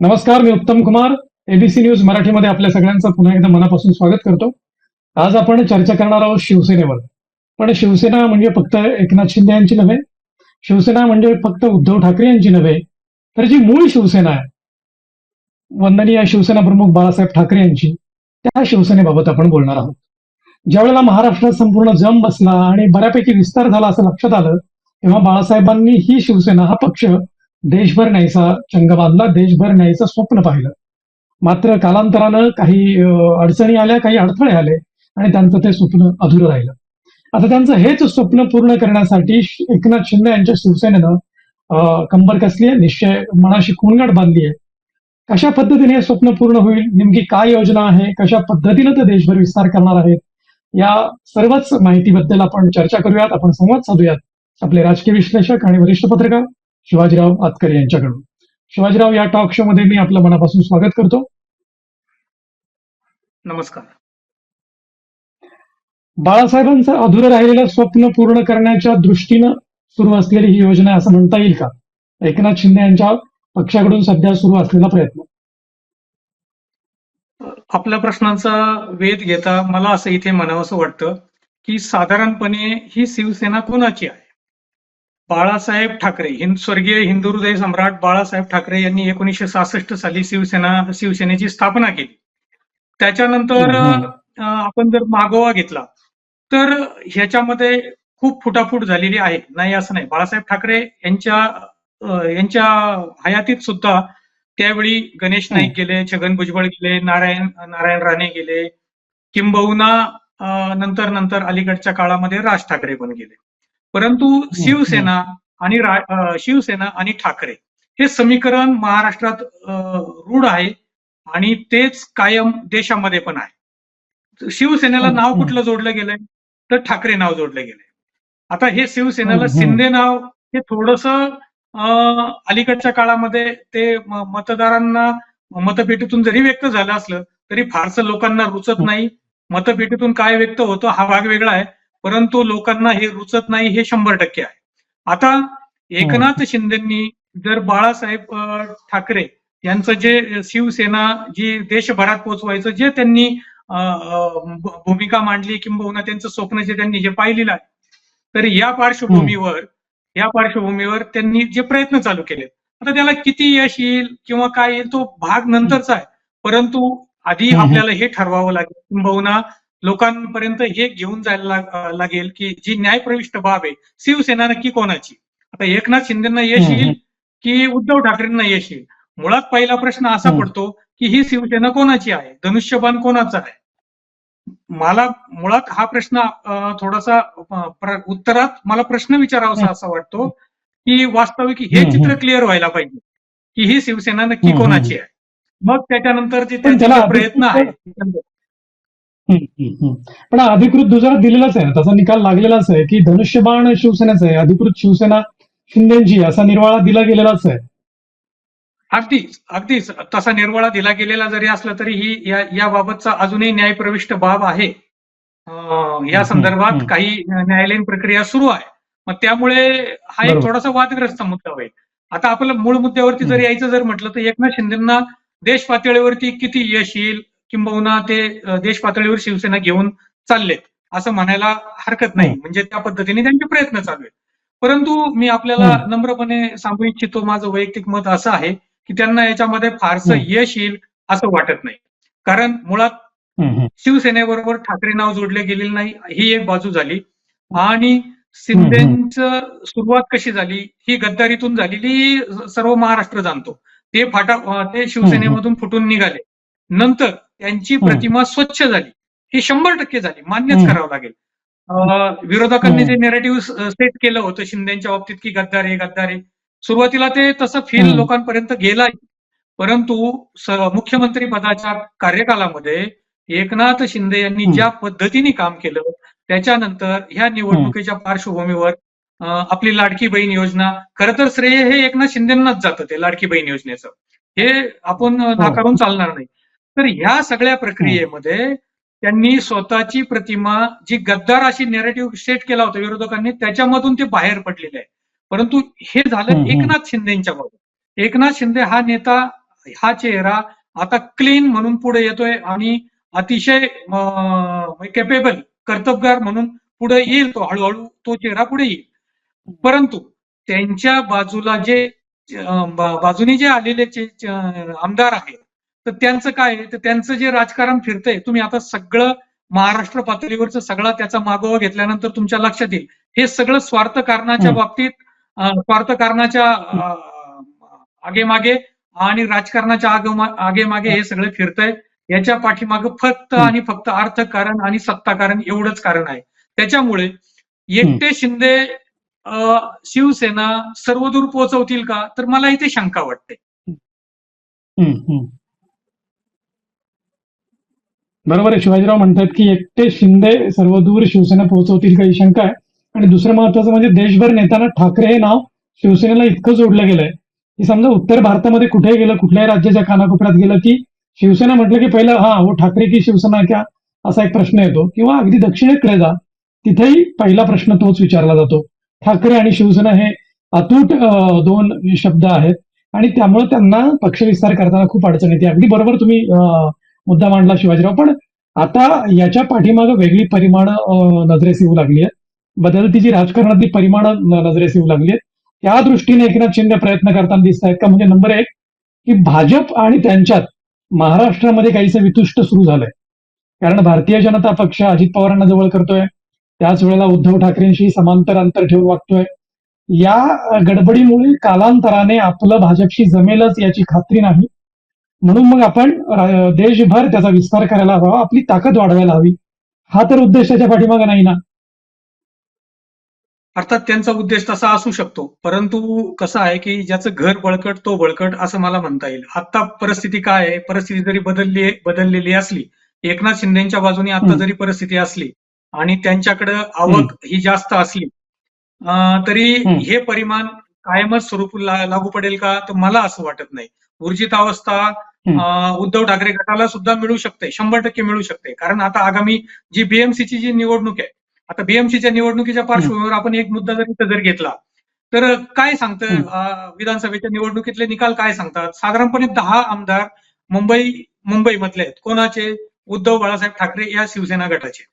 नमस्कार मी उत्तम Kumar ABC news मराठीमध्ये आपल्या सगळ्यांचं पुन्हा एकदा मनापासून स्वागत करतो. आज आपण चर्चा करणार आहोत शिवसेनेवर. पण शिवसेना म्हणजे फक्त एकनाथ शिंदे यांची नव्हे शिवसेना म्हणजे फक्त उद्धव ठाकरे यांची नव्हे तर जी मूळ शिवसेना आहे वंदनीय शिवसेना प्रमुख बाळासाहेब ठाकरे यांची त्या शिवसेनेबाबत आपण बोलणार आहोत. ज्यावेळेला महाराष्ट्रात संपूर्ण जम बसला आणि बऱ्यापैकी विस्तार झाला असं लक्षात आलं तेव्हा बाळासाहेबांनी ही शिवसेना हा पक्ष देशभर न्यायचा चंग बांधला देशभर न्यायचं स्वप्न पाहिलं. मात्र कालांतरानं काही अडचणी आल्या काही अडथळे आले आणि त्यांचं ते स्वप्न अधुरं राहिलं. आता त्यांचं हेच स्वप्न पूर्ण करण्यासाठी एकनाथ शिंदे यांच्या शिवसेनेनं कंबर कसली आहे निश्चय मनाशी कुणगाट बांधली आहे कशा पद्धतीने हे स्वप्न पूर्ण होईल नेमकी काय योजना आहे कशा पद्धतीनं ते देशभर विस्तार करणार आहेत या सर्वच माहितीबद्दल आपण चर्चा करूयात आपण संवाद साधूयात. आपले राजकीय विश्लेषक आणि वरिष्ठ पत्रकार शिवाजीराव आतकर यांच्याकडून. शिवाजीराव या टॉक शो मध्ये मी आपलं मनापासून स्वागत करतो. नमस्कार. बाळासाहेबांचं अधुरं राहिलेलं स्वप्न पूर्ण करण्याच्या दृष्टीनं सुरू असलेली ही योजना असं म्हणता येईल का? एकनाथ शिंदे यांच्या पक्षाकडून सध्या सुरू असलेला प्रयत्न. आपल्या प्रश्नांचा वेध घेता मला असं इथे म्हणावंसं वाटतं की साधारणपणे ही शिवसेना कोणाची आहे? बाळासाहेब ठाकरे हिंद स्वर्गीय हिंदू हृदय सम्राट बाळासाहेब ठाकरे यांनी एकोणीसशे सहासष्ट साली शिवसेना शिवसेनेची स्थापना केली. त्याच्यानंतर आपण जर मागोवा घेतला तर ह्याच्यामध्ये खूप फुटाफूट झालेली आहे. नाही असं नाही. बाळासाहेब ठाकरे यांच्या यांच्या हयातीत सुद्धा त्यावेळी गणेश नाईक गेले छगन भुजबळ गेले नारायण नारायण राणे गेले किंबहुना नंतर नंतर अलीकडच्या काळामध्ये राज ठाकरे पण गेले. परंतु शिवसेना आणि शिवसेना आणि ठाकरे हे समीकरण महाराष्ट्रात रूढ आहे आणि तेच कायम देशामध्ये पण आहे. शिवसेनेला नाव. कुठलं जोडलं गेलंय? तर ठाकरे नाव जोडलं गेलंय. आता हे शिवसेनेला. शिंदे नाव हे थोडस अलीकडच्या काळामध्ये ते मतदारांना मतपेटीतून जरी व्यक्त झालं असलं तरी फारसं लोकांना रुचत नाही. मतपेटीतून काय व्यक्त होतं हा भाग वेगळा आहे. परंतु लोकांना हे रुचत नाही हे शंभर टक्के आहे. आता एकनाथ शिंदेंनी जर बाळासाहेब ठाकरे यांचं जे शिवसेना जी देशभरात पोहोचवायचं जे त्यांनी भूमिका मांडली किंबहुना त्यांचं स्वप्न जे त्यांनी जे पाहिलेलं आहे तर या पार्श्वभूमीवर या पार्श्वभूमीवर त्यांनी जे प्रयत्न चालू केलेत आता त्याला किती यश येईल किंवा काय येईल तो भाग नंतरचा आहे. परंतु आधी. आपल्याला हे ठरवावं लागेल किंबहुना लोकांपर्यंत हे घेऊन जायला लागेल की जी न्यायप्रविष्ट बाब आहे शिवसेना नक्की कोणाची आता एकनाथ शिंदेना यश. येईल की उद्धव ठाकरेंना यश येईल मुळात पहिला प्रश्न असा. पडतो की ही शिवसेना कोणाची आहे धनुष्यबाण कोणाचा आहे मला मुळात हा प्रश्न थोडासा उत्तरात मला प्रश्न विचारावासा. असा वाटतो की वास्तविक हे चित्र. क्लिअर व्हायला पाहिजे की ही शिवसेना नक्की कोणाची आहे मग त्याच्यानंतर जे त्यांचे प्रयत्न आहेत हम्म. पण अधिकृत दुजोरा दिलेलाच आहे त्याचा निकाल लागलेलाच आहे की धनुष्यबाण शिवसेनेचा आहे अधिकृत शिवसेना शिंदेची असा निर्वाळा दिला गेलेलाच आहे अगदीच अगदीच तसा निर्वाळा दिला गेलेला जरी असला तरी ही या याबाबतचा अजूनही न्यायप्रविष्ट बाब आहे या संदर्भात. काही न्यायालयीन प्रक्रिया सुरू आहे मग त्यामुळे हा एक. थोडासा वादग्रस्त मुद्दा होईल आता आपल्या मूळ मुद्द्यावरती जर. यायचं जर म्हटलं तर एकनाथ शिंदेना देश पातळीवरती किती यश येईल किंबहुना ते देश पातळीवर शिवसेना घेऊन चाललेत. असं म्हणायला हरकत नाही. म्हणजे त्या पद्धतीने त्यांचे प्रयत्न चालू आहेत. परंतु मी आपल्याला. नम्रपणे सांगू इच्छितो माझं वैयक्तिक मत असं आहे की त्यांना याच्यामध्ये फारसं. यश येईल असं वाटत नाही. कारण मुळात. शिवसेनेबरोबर ठाकरे नाव जोडले गेलेले नाही ही एक बाजू झाली. आणि शिंदेचं सुरुवात कशी झाली? ही गद्दारीतून झालेली सर्व महाराष्ट्र जाणतो. ते फाटा ते शिवसेनेमधून फुटून निघाले. नंतर त्यांची. प्रतिमा स्वच्छ झाली ही शंभर टक्के झाली मान्यच. करावं लागेल विरोधकांनी. जे नेरेटिव्ह सेट केलं होतं शिंदेच्या बाबतीत की गद्दार आहे गद्दार आहे सुरुवातीला ते तसं फील. लोकांपर्यंत गेला परंतु मुख्यमंत्री पदाच्या कार्यकालामध्ये एकनाथ शिंदे यांनी. ज्या पद्धतीने काम केलं त्याच्यानंतर ह्या निवडणुकीच्या पार्श्वभूमीवर आपली लाडकी बहीण योजना खरं तर श्रेय हे एकनाथ शिंदेनाच जातं ते लाडकी बहीण योजनेचं हे आपण अं, नाकारून चालणार नाही तर ह्या सगळ्या प्रक्रियेमध्ये त्यांनी स्वतःची प्रतिमा जी गद्दार अशी नेरेटिव्ह सेट केला होता विरोधकांनी त्याच्यामधून ते बाहेर पडलेले आहे परंतु हे झालं. एकनाथ शिंदेच्या बाबत एकनाथ शिंदे हा नेता हा चेहरा आता क्लीन म्हणून पुढे येतोय आणि अतिशय केपेबल कर्तबगार म्हणून पुढे येईल तो. हळूहळू तो चेहरा पुढे येईल. परंतु त्यांच्या बाजूला जे बाजूने जे आलेले आमदार आहेत तर त्यांचं काय आहे? तर त्यांचं जे राजकारण फिरतंय तुम्ही आता सगळं महाराष्ट्र पातळीवरचं सगळा त्याचा मागोवा घेतल्यानंतर तुमच्या लक्षात येईल हे सगळं स्वार्थ कारणाच्या. बाबतीत स्वार्थ कारणाच्या आगेमागे आणि राजकारणाच्या आगमा- आगेमागे हे सगळं फिरतंय याच्या पाठीमागे फक्त. आणि फक्त अर्थकारण आणि सत्ताकारण एवढंच कारण आहे त्याच्यामुळे एकटे शिंदे शिवसेना सर्वदूर पोहोचवतील का तर मला इथे शंका वाटते. बरोबर आहे शिवाजीराव म्हणतात की एकटे शिंदे सर्वदूर शिवसेना पोहोचवतील काही शंका आहे. आणि दुसरं महत्वाचं म्हणजे देशभर नेताना ठाकरे हे नाव शिवसेनेला इतकं जोडलं गेलंय की समजा उत्तर भारतामध्ये कुठेही गेलं कुठल्याही राज्याच्या कानाकोपऱ्यात गेलं की शिवसेना म्हटलं की पहिलं हा हो ठाकरे की शिवसेना क्या? असा एक प्रश्न येतो. किंवा अगदी दक्षिणेकडे जा तिथेही पहिला प्रश्न तोच विचारला जातो. ठाकरे आणि शिवसेना हे अतूट दोन शब्द आहेत. आणि त्यामुळे त्यांना पक्षविस्तार करताना खूप अडचण येते. अगदी बरोबर तुम्ही मुद्दा मांडला शिवाजीराव. पण आता याच्या पाठीमागं वेगळी परिमाण नजरेस येऊ लागली आहेत. बदलती जी राजकारणातली परिमाण नजरेस येऊ लागली आहेत. त्या दृष्टीने एकनाथ शिंदे प्रयत्न करताना दिसत आहेत का? म्हणजे नंबर एक की भाजप आणि त्यांच्यात महाराष्ट्रामध्ये काहीसं वितुष्ट सुरू झालंय. कारण भारतीय जनता पक्ष अजित पवारांना जवळ करतोय. त्याच वेळेला उद्धव ठाकरेंशी समांतर अंतर ठेवून वागतोय. या गडबडीमुळे कालांतराने आपलं भाजपशी जमेलच याची खात्री नाही. म्हणून मग आपण देशभर त्याचा विस्तार करायला हवा आपली ताकद वाढवायला हवी. हा तर उद्देश त्याच्या पाठीमागे नाही ना? अर्थात त्यांचा उद्देश तसा असू शकतो. परंतु कसं आहे की ज्याचं घर बळकट तो बळकट असं मला म्हणता येईल. आता परिस्थिती काय आहे? परिस्थिती जरी बदलली बदललेली असली एकनाथ शिंदेच्या बाजूने आता. जरी परिस्थिती असली आणि त्यांच्याकडे आवक ही जास्त असली तरी. हे परिमाण कायमच स्वरूप लागू पडेल का? तर मला असं वाटत नाही. ऊर्जित अवस्था हम्म. अं, उद्धव ठाकरे गटाला सुद्धा मिळू शकते शंभर टक्के मिळू शकते. कारण आता आगामी जी बीएमसीची जी निवडणूक आहे आता बीएमसीच्या निवडणुकीच्या पार्श्वभूमीवर आपण एक मुद्दा जर इथं जर घेतला तर काय सांगतं विधानसभेच्या निवडणुकीतले निकाल काय सांगतात? साधारणपणे दहा आमदार मुंबई मुंबईमधले आहेत. कोणाचे? उद्धव बाळासाहेब ठाकरे या शिवसेना गटाचे.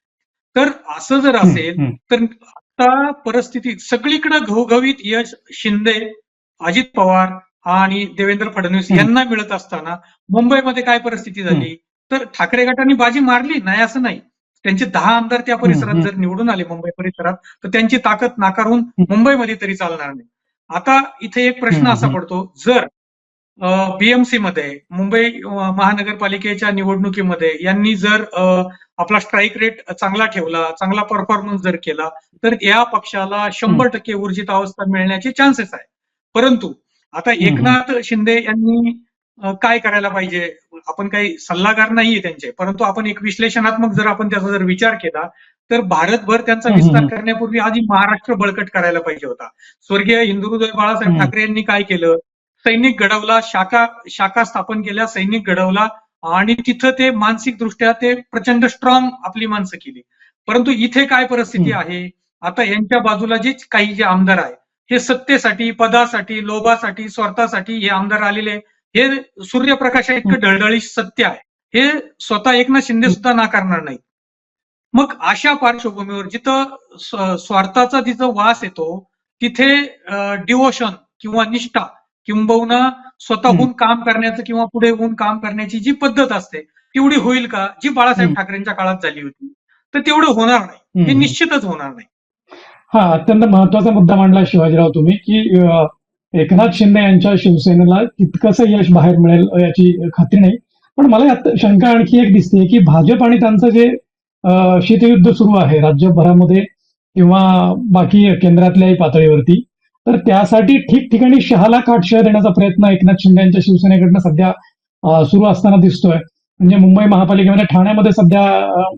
तर असं जर असेल तर आता परिस्थिती सगळीकडे घवघवीत यश शिंदे अजित पवार आणि देवेंद्र फडणवीस. यांना मिळत असताना मुंबईमध्ये काय परिस्थिती झाली? तर ठाकरे गटाने बाजी मारली? नाही असं नाही. त्यांचे दहा आमदार त्या परिसरात. जर निवडून आले मुंबई परिसरात तर त्यांची ताकद नाकारून मुंबईमध्ये तरी चालणार नाही. आता इथे एक प्रश्न असा. पडतो. जर बीएमसी मध्ये मुंबई महानगरपालिकेच्या निवडणुकीमध्ये यांनी जर आपला स्ट्राईक रेट चांगला ठेवला चांगला परफॉर्मन्स जर केला तर या पक्षाला शंभर टक्के ऊर्जित अवस्था मिळण्याचे चान्सेस आहे परंतु आता एकनाथ शिंदे यांनी काय करायला पाहिजे आपण काही सल्लागार नाहीये त्यांचे परंतु आपण एक विश्लेषणात्मक जर आपण त्याचा जर विचार केला तर भारतभर त्यांचा विस्तार. करण्यापूर्वी आधी महाराष्ट्र बळकट करायला पाहिजे होता स्वर्गीय हिंदुहृदय बाळासाहेब. ठाकरे यांनी काय केलं सैनिक घडवला शाखा शाखा स्थापन केल्या सैनिक घडवला आणि तिथं ते मानसिक दृष्ट्या ते प्रचंड स्ट्रॉंग आपली माणसं केली परंतु इथे काय परिस्थिती. आहे आता यांच्या बाजूला जे काही जे आमदार आहे हे सत्तेसाठी पदासाठी लोभासाठी स्वार्थासाठी हे आमदार आलेले हे सूर्यप्रकाशा इतकं ढळढळी सत्य आहे. हे स्वतः एकनाथ शिंदे सुद्धा नाकारणार नाही मग अशा पार्श्वभूमीवर जिथं स्व- स्वार्थाचा जिथं वास येतो तिथे डिवोशन किंवा निष्ठा किंबहुना स्वतःहून काम करण्याचं किंवा पुढे होऊन काम करण्याची जी पद्धत असते तेवढी होईल का? जी बाळासाहेब. ठाकरेंच्या काळात झाली होती. तर तेवढं होणार नाही. हे. निश्चितच होणार नाही. हा अत्यंत महत्त्वाचा मुद्दा मांडला शिवाजीराव तुम्ही की एकनाथ शिंदे यांच्या शिवसेनेला तितकंसं यश बाहेर मिळेल याची खात्री नाही. पण मला यात शंका आणखी एक दिसते की भाजप आणि त्यांचं जे शीतयुद्ध सुरू आहे राज्यभरामध्ये किंवा बाकी केंद्रातल्याही पातळीवरती तर त्यासाठी ठिकठिकाणी शहाला काटशह देण्याचा प्रयत्न एकनाथ शिंदे यांच्या शिवसेनेकडनं सध्या सुरू असताना दिसतोय. म्हणजे मुंबई महापालिकेमध्ये ठाण्यामध्ये सध्या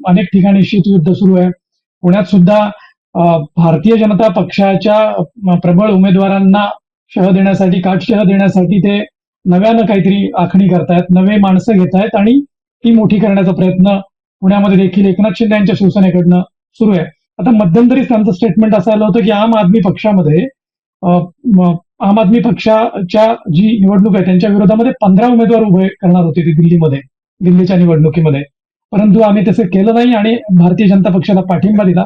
अनेक ठिकाणी शीतयुद्ध सुरू आहे. पुण्यात सुद्धा भारतीय जनता पक्षाच्या प्रबळ उमेदवारांना शह देण्यासाठी काटशह देण्यासाठी ते नव्यानं काहीतरी आखणी करतायत नवे माणसं घेत आहेत आणि ती मोठी करण्याचा प्रयत्न पुण्यामध्ये देखील एकनाथ शिंदे यांच्या शिवसेनेकडनं सुरू आहे. आता मध्यंतरीच त्यांचं स्टेटमेंट असं आलं होतं की आम आदमी पक्षामध्ये आम आदमी पक्षाच्या जी निवडणूक आहे त्यांच्या विरोधामध्ये पंधरा उमेदवार उभे करणार होते ते दिल्लीमध्ये दिल्लीच्या निवडणुकीमध्ये. परंतु आम्ही तसं केलं नाही आणि भारतीय जनता पक्षाला पाठिंबा दिला.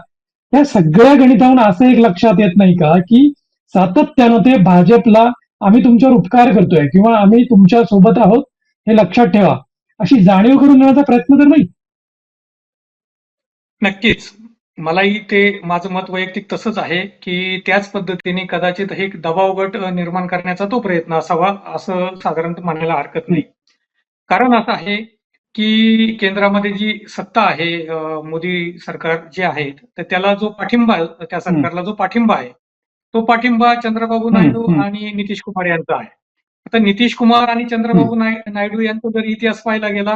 या सगळ्या गणिताहून असं एक लक्षात येत नाही का की सातत्यानं ते भाजपला आम्ही तुमच्यावर उपकार करतोय किंवा आम्ही तुमच्यासोबत आहोत हे लक्षात ठेवा. अशी जाणीव करून देण्याचा प्रयत्न तर नाही. नक्कीच. मलाही ते माझं मत वैयक्तिक तसंच आहे की त्याच पद्धतीने कदाचित हे एक दबाव गट निर्माण करण्याचा तो प्रयत्न असावा असं साधारणतः म्हणायला हरकत नाही. कारण असं आहे की केंद्रामध्ये जी सत्ता आहे मोदी सरकार जे आहेत तर त्याला जो पाठिंबा आहे, त्या सरकारला जो पाठिंबा आहे तो पाठिंबा चंद्रबाबू नायडू. आणि नितीश कुमार यांचा आहे. आता नितीश कुमार आणि चंद्रबाबू नाय- नायडू यांचा जर इतिहास पाहायला गेला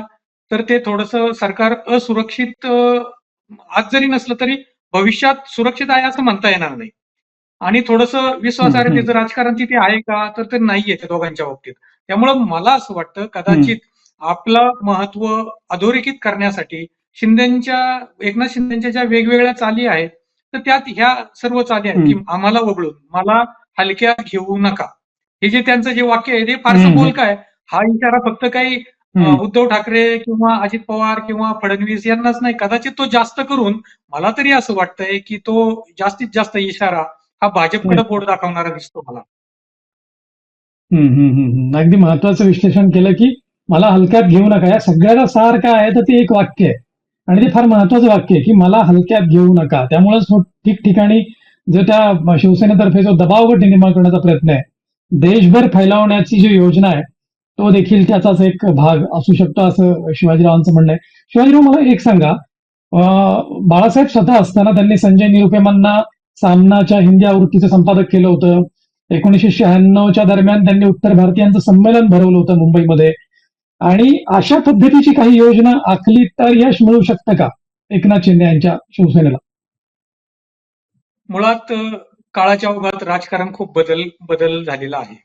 तर ते थोडस सरकार असुरक्षित आज जरी नसलं तरी भविष्यात सुरक्षित आहे असं म्हणता येणार नाही. आणि थोडस विश्वासार्हतेचं राजकारण तिथे आहे का तर ते नाहीये त्या दोघांच्या बाबतीत. त्यामुळं मला असं वाटतं कदाचित आपलं महत्त्व अधोरेखित करण्यासाठी शिंदेच्या एकनाथ शिंदेच्या ज्या वेगवेगळ्या चाली आहेत तर त्यात ह्या सर्व चाली आहेत की आम्हाला वगळून मला हलक्यात घेऊ नका हे जे त्यांचं जे वाक्य आहे ते फारसं. बोलक आहे हा इशारा फक्त काही. उद्धव ठाकरे किंवा अजित पवार किंवा फडणवीस यांनाच नाही कदाचित तो जास्त करून मला तरी असं वाटतंय की तो जास्तीत जास्त इशारा हा भाजपकडे. बोर्ड दाखवणारा दिसतो मला हम्म, हम्म, हम्म, हम्म. अगदी महत्वाचं विश्लेषण केलं की मला हलक्यात घेऊ नका. या सगळ्याचा सार काय आहे? तर ते एक वाक्य आहे. आणि ते फार महत्वाचं वाक्य आहे की मला हलक्यात घेऊ नका. त्यामुळेच ठिकठिकाणी जो त्या शिवसेनेतर्फे जो दबाव गट निर्माण करण्याचा प्रयत्न आहे देशभर फैलावण्याची जी योजना आहे तो देखील त्याचाच एक भाग असू शकतो असं शिवाजीरावांचं म्हणणं आहे. शिवाजीराव मला एक सांगा. बाळासाहेब स्वतः असताना त्यांनी संजय निरुपेमांना सामनाच्या हिंदी आवृत्तीचं संपादक केलं होतं. एकोणीसशे शहाण्णवच्या दरम्यान त्यांनी उत्तर भारतीयांचं संमेलन भरवलं होतं मुंबईमध्ये. आणि अशा पद्धतीची काही योजना आखली तर यश मिळू शकतं का एकनाथ शिंदे यांच्या शिवसेनेला मुळात काळाच्या ओघात राजकारण खूप बदल बदल झालेला आहे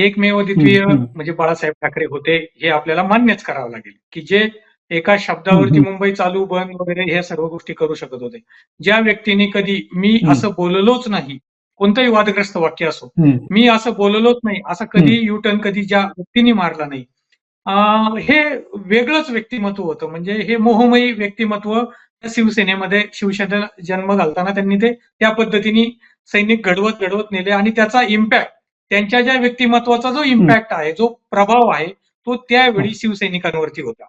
एकमेव द्वितीय. म्हणजे बाळासाहेब ठाकरे होते हे आपल्याला मान्यच करावं लागेल की जे एका शब्दावरती. मुंबई चालू बंद वगैरे हे सर्व गोष्टी करू शकत होते ज्या व्यक्तीने कधी मी. असं बोललोच नाही कोणतंही वादग्रस्त वाक्य असो मी असं बोललोच नाही असं कधी युटर्न कधी ज्या व्यक्तीने मारला नाही हे वेगळंच व्यक्तिमत्व होतं म्हणजे हे मोहमयी व्यक्तिमत्व त्या शिवसेनेमध्ये शिवसेना जन्म घालताना त्यांनी ते त्या पद्धतीने सैनिक घडवत घडवत नेले आणि त्याचा इम्पॅक्ट त्यांच्या ज्या व्यक्तिमत्वाचा जो इम्पॅक्ट आहे जो प्रभाव आहे तो त्यावेळी शिवसैनिकांवरती होता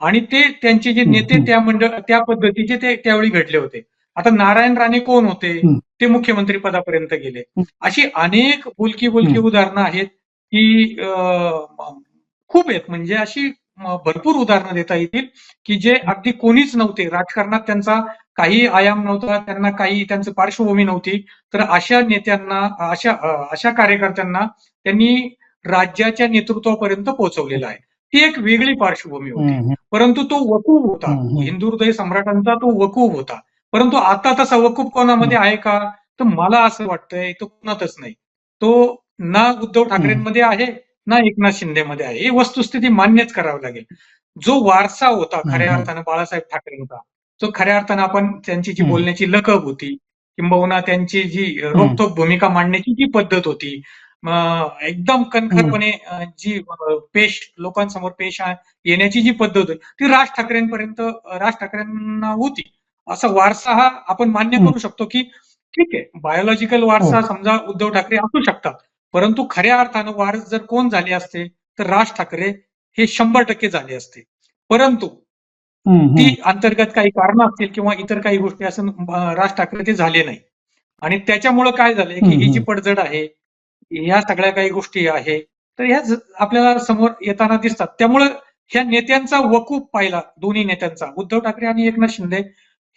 आणि ते त्यांचे जे नेते. त्या मंडळ त्या पद्धतीचे ते त्यावेळी घडले होते आता नारायण राणे कोण होते. ते मुख्यमंत्री पदापर्यंत गेले. अशी अनेक बोलकी बोलकी. उदाहरणं आहेत की खूप आहेत. म्हणजे अशी भरपूर उदाहरणं देता येतील की जे अगदी कोणीच नव्हते. राजकारणात त्यांचा काही आयाम नव्हता त्यांना काही त्यांची पार्श्वभूमी नव्हती. तर अशा नेत्यांना अशा अशा कार्यकर्त्यांना त्यांनी राज्याच्या नेतृत्वापर्यंत पोहोचवलेलं आहे. ती एक वेगळी पार्श्वभूमी होती. परंतु तो वकूब होता. हिंदू हृदय सम्राटांचा तो वकूब होता. परंतु आता तसा वकूब कोणामध्ये आहे का? तर मला असं वाटतंय तो कोणातच नाही. तो ना उद्धव ठाकरेंमध्ये आहे ना एकनाथ शिंदेमध्ये आहे ही वस्तुस्थिती मान्यच करावी लागेल जो वारसा होता खऱ्या. अर्थानं बाळासाहेब ठाकरेंचा जो खऱ्या अर्थानं आपण त्यांची जी. बोलण्याची लकब होती किंबहुना त्यांची जी रोखोक भूमिका मांडण्याची जी पद्धत होती एकदम कणखरपणे जी पेश लोकांसमोर पेश येण्याची जी पद्धत होती ती राज ठाकरेंपर्यंत राज ठाकरेंना होती असा वारसा हा आपण मान्य. करू शकतो की ठीक आहे बायोलॉजिकल वारसा समजा उद्धव ठाकरे असू शकतात परंतु खऱ्या अर्थानं वारस जर कोण झाले असते तर राज ठाकरे हे शंभर टक्के झाले असते परंतु. ती अंतर्गत काही कारण असतील किंवा इतर काही गोष्टी असं राज ठाकरे ते झाले नाही आणि त्याच्यामुळं काय झालंय की ही जी. पडझड आहे ह्या सगळ्या काही गोष्टी आहे तर ह्या ज- आपल्याला समोर येताना दिसतात त्यामुळं ह्या नेत्यांचा वकूप पाहिला दोन्ही नेत्यांचा उद्धव ठाकरे आणि एकनाथ शिंदे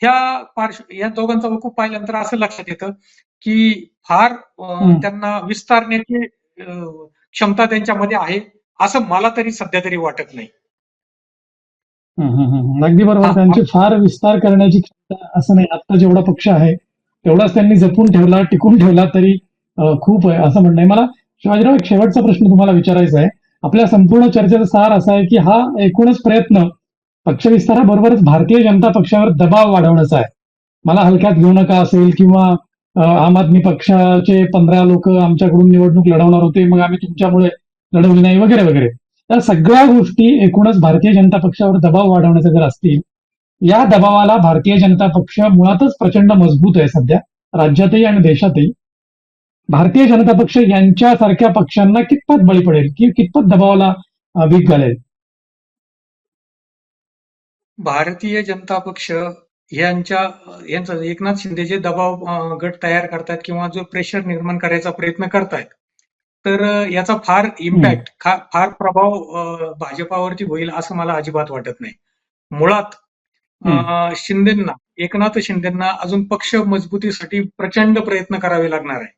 ह्या पार्श्व या दोघांचा वकूप पाहिल्यानंतर असं लक्षात येतं की फार. त्यांना विस्तारण्याची क्षमता त्यांच्यामध्ये आहे असं मला तरी सध्या तरी वाटत नाही. अगदी बरोबर. त्यांची फार विस्तार करण्याची क्षमता असं नाही. आता जेवढा पक्ष आहे तेवढाच त्यांनी जपून ठेवला टिकून ठेवला तरी खूप आहे असं म्हणणं आहे. मला शिवाजीराव एक शेवटचा प्रश्न तुम्हाला विचारायचा आहे. आपल्या संपूर्ण चर्चेचा सार असा आहे की हा एकूणच प्रयत्न पक्षविस्ताराबरोबरच भारतीय जनता पक्षावर दबाव वाढवण्याचा आहे. मला हलक्यात घेऊ नका असेल किंवा आम आदमी पक्षाचे पंधरा लोक आमच्याकडून निवडणूक लढवणार होते मग आम्ही तुमच्यामुळे लढवली नाही वगैरे वगैरे. या सगळ्या गोष्टी एकूणच भारतीय जनता पक्षावर दबाव वाढवण्याचे जर असतील या दबावाला भारतीय जनता पक्ष मुळातच प्रचंड मजबूत आहे सध्या राज्यातही आणि देशातही. भारतीय जनता पक्ष यांच्यासारख्या पक्षांना कितपत बळी पडेल की कितपत दबावाला वीक घालेल? भारतीय जनता पक्ष यांच्या यांचा एकनाथ शिंदे जे दबाव गट तयार करतायत किंवा जो प्रेशर निर्माण करायचा प्रयत्न करतायत तर याचा फार इम्पॅक्ट फार प्रभाव भाजपावरती होईल असं मला अजिबात वाटत नाही. मुळात शिंदेंना एकनाथ शिंदेंना अजून पक्ष मजबूतीसाठी प्रचंड प्रयत्न करावे लागणार आहे.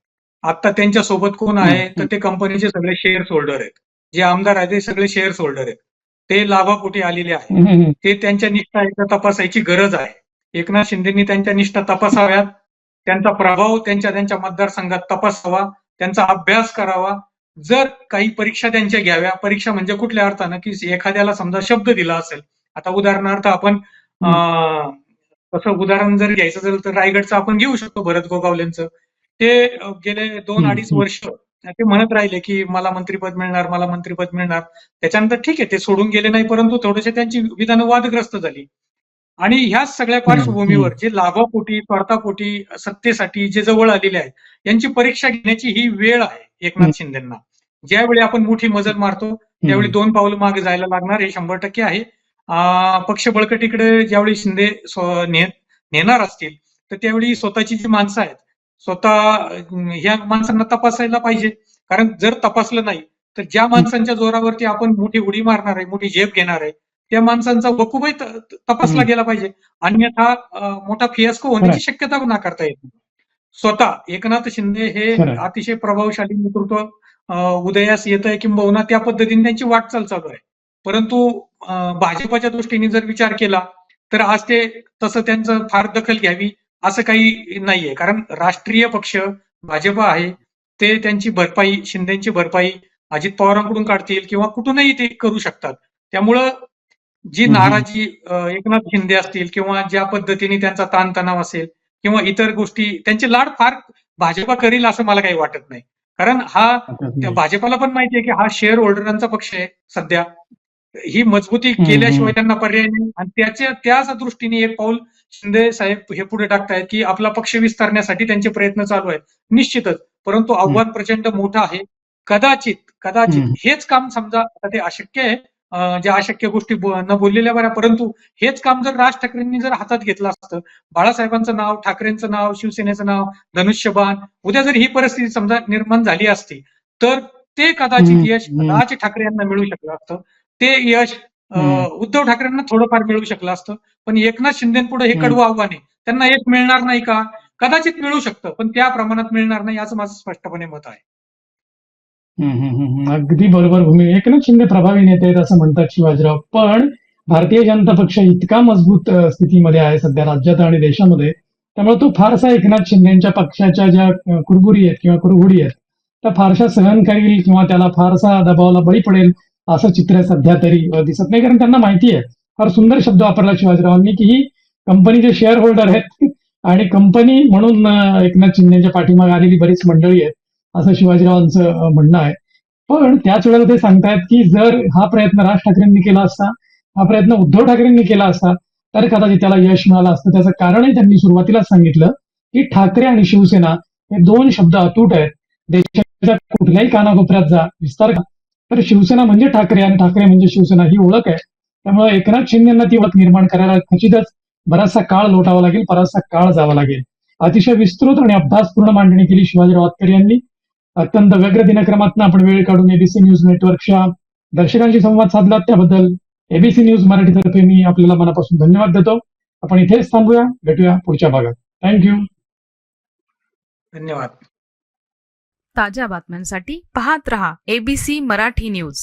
आता त्यांच्यासोबत कोण आहे तर ते कंपनीचे सगळे शेअर होल्डर आहेत. जे आमदार आहेत ते सगळे शेअर होल्डर आहेत. ते लाभापोटी आलेले आहेत. ते त्यांच्या निष्ठा एकदा तपासायची गरज आहे. एकनाथ शिंदेनी त्यांच्या निष्ठा तपासाव्यात. त्यांचा प्रभाव त्यांच्या त्यांच्या मतदारसंघात तपासावा. त्यांचा अभ्यास करावा. जर काही परीक्षा त्यांच्या घ्याव्या परीक्षा म्हणजे कुठल्या अर्थानं? की एखाद्याला समजा शब्द दिला असेल. आता उदाहरणार्थ आपण अं, तसं उदाहरण जर घ्यायचं असेल तर रायगडचं आपण घेऊ शकतो भरत गोगावलेंचं. ते गेले दोन अडीच. वर्ष ते म्हणत राहिले की मला मंत्रिपद मिळणार मला मंत्रिपद मिळणार. त्याच्यानंतर ठीक आहे ते सोडून गेले नाही परंतु थोडेसे त्यांची विधानं वादग्रस्त झाली. आणि ह्या सगळ्या पार्श्वभूमीवर जे लाभापोटी स्वार्थापोटी सत्तेसाठी जे जवळ आलेले आहेत यांची परीक्षा घेण्याची ही वेळ आहे. एकनाथ शिंदेना. ज्यावेळी आपण मोठी मजल मारतो त्यावेळी दोन पावलं मागे जायला लागणार हे शंभर टक्के आहे. पक्ष बळकटीकडे ज्यावेळी शिंदे नेणार असतील तर त्यावेळी स्वतःची जी माणसं आहेत स्वतः ह्या माणसांना तपासायला पाहिजे. कारण जर तपासलं नाही तर ज्या माणसांच्या जोरावरती आपण मोठी उडी मारणार आहे मोठी झेप घेणार आहे त्या माणसांचा वकुबही तपासला. गेला पाहिजे. अन्यथा मोठा फियास्को होण्याची शक्यता नाकारता येत नाही. स्वतः एकनाथ शिंदे हे. अतिशय प्रभावशाली नेतृत्व उदयास येत आहे किंबहुना त्या पद्धतीने त्यांची वाटचाल चालू आहे. परंतु भाजपाच्या दृष्टीने जर विचार केला तर आज ते तसं त्यांचं फार दखल घ्यावी असं काही नाहीये. कारण राष्ट्रीय पक्ष भाजपा आहे ते त्यांची भरपाई शिंदेची भरपाई अजित पवारांकडून काढतील किंवा कुठूनही ते करू शकतात. त्यामुळं जी. नाराजी एकनाथ शिंदे असतील किंवा ज्या पद्धतीने त्यांचा ताणतणाव असेल किंवा इतर गोष्टी त्यांचे लाड फार भाजपा करील असं मला काही वाटत नाही. कारण हा भाजपाला पण माहिती आहे की हा शेअर होल्डरांचा पक्ष आहे सध्या. ही मजबूती केल्याशिवाय. त्यांना पर्याय नाही. आणि त्याच्या त्याच दृष्टीने एक पाऊल शिंदे साहेब हे पुढे टाकतायत की आपला पक्ष विस्तारण्यासाठी त्यांचे प्रयत्न चालू आहेत. निश्चितच. परंतु आव्हान प्रचंड मोठं आहे. कदाचित कदाचित. हेच काम समजा आता ते अशक्य आहे ज्या अशक्य गोष्टी न बोललेल्या बऱ्या परंतु हेच काम जर राज ठाकरेंनी जर हातात घेतलं असतं बाळासाहेबांचं नाव ठाकरेंचं नाव शिवसेनेचं नाव धनुष्यबाण उद्या जर ही परिस्थिती समजा निर्माण झाली असती तर ते कदाचित यश. राज ठाकरे यांना मिळू शकलं असतं ते यश. उद्धव ठाकरेंना थोडंफार मिळू शकलं असतं पण एकनाथ शिंदेपुढे हे. कडवं आव्हान आहे त्यांना यश मिळणार नाही का कदाचित मिळू शकतं पण त्या प्रमाणात मिळणार नाही असं माझं स्पष्टपणे मत आहे. अगदी बरोबर भूमी. एकनाथ शिंदे प्रभावी नेते आहेत असं म्हणतात शिवाजीराव. पण भारतीय जनता पक्ष इतका मजबूत स्थितीमध्ये आहे सध्या राज्यात आणि देशामध्ये. त्यामुळे तो फारसा एकनाथ शिंदेच्या पक्षाच्या ज्या कुरबुरी आहेत किंवा कुरघुडी आहेत त्या फारशा सहन करील किंवा त्याला फारसा दबावाला बळी पडेल असं चित्र सध्या तरी दिसत नाही. कारण त्यांना माहिती आहे. फार सुंदर शब्द वापरला शिवाजीरावांनी की ही कंपनीचे शेअर होल्डर आहेत. आणि कंपनी म्हणून एकनाथ शिंदेच्या पाठीमागे आलेली बरीच मंडळी आहेत. असं शिवाजीरावांचं म्हणणं आहे. पण त्याच वेळेला ते सांगतायत की जर हा प्रयत्न राज ठाकरेंनी केला असता हा प्रयत्न उद्धव ठाकरेंनी केला असता तर कदाचित त्याला यश मिळालं असतं. त्याचं कारणही त्यांनी सुरुवातीलाच सांगितलं की ठाकरे आणि शिवसेना हे दोन शब्द अतूट आहेत. देशाच्या कुठल्याही कानाकोपऱ्यात जा विस्तार का तर शिवसेना म्हणजे ठाकरे आणि ठाकरे म्हणजे शिवसेना ही ओळख आहे. त्यामुळे एकनाथ शिंदेना ती ओळख निर्माण करायला खचितच बराचसा काळ लोटावा लागेल बराचसा काळ जावा लागेल. अतिशय विस्तृत आणि अभ्यासपूर्ण मांडणी केली शिवाजीराव आतकर यांनी. अत्यंत व्यग्र दिनक्रमातून आपण वेळ काढून एबीसी न्यूज नेटवर्कच्या दर्शकांशी संवाद साधला. त्याबद्दल एबीसी न्यूज मराठीतर्फे मी आपल्याला मनापासून धन्यवाद देतो. आपण इथेच थांबूया. भेटूया पुढच्या भागात. थँक्यू धन्यवाद. ताज्या बातम्यांसाठी पाहत रहा एबीसी मराठी न्यूज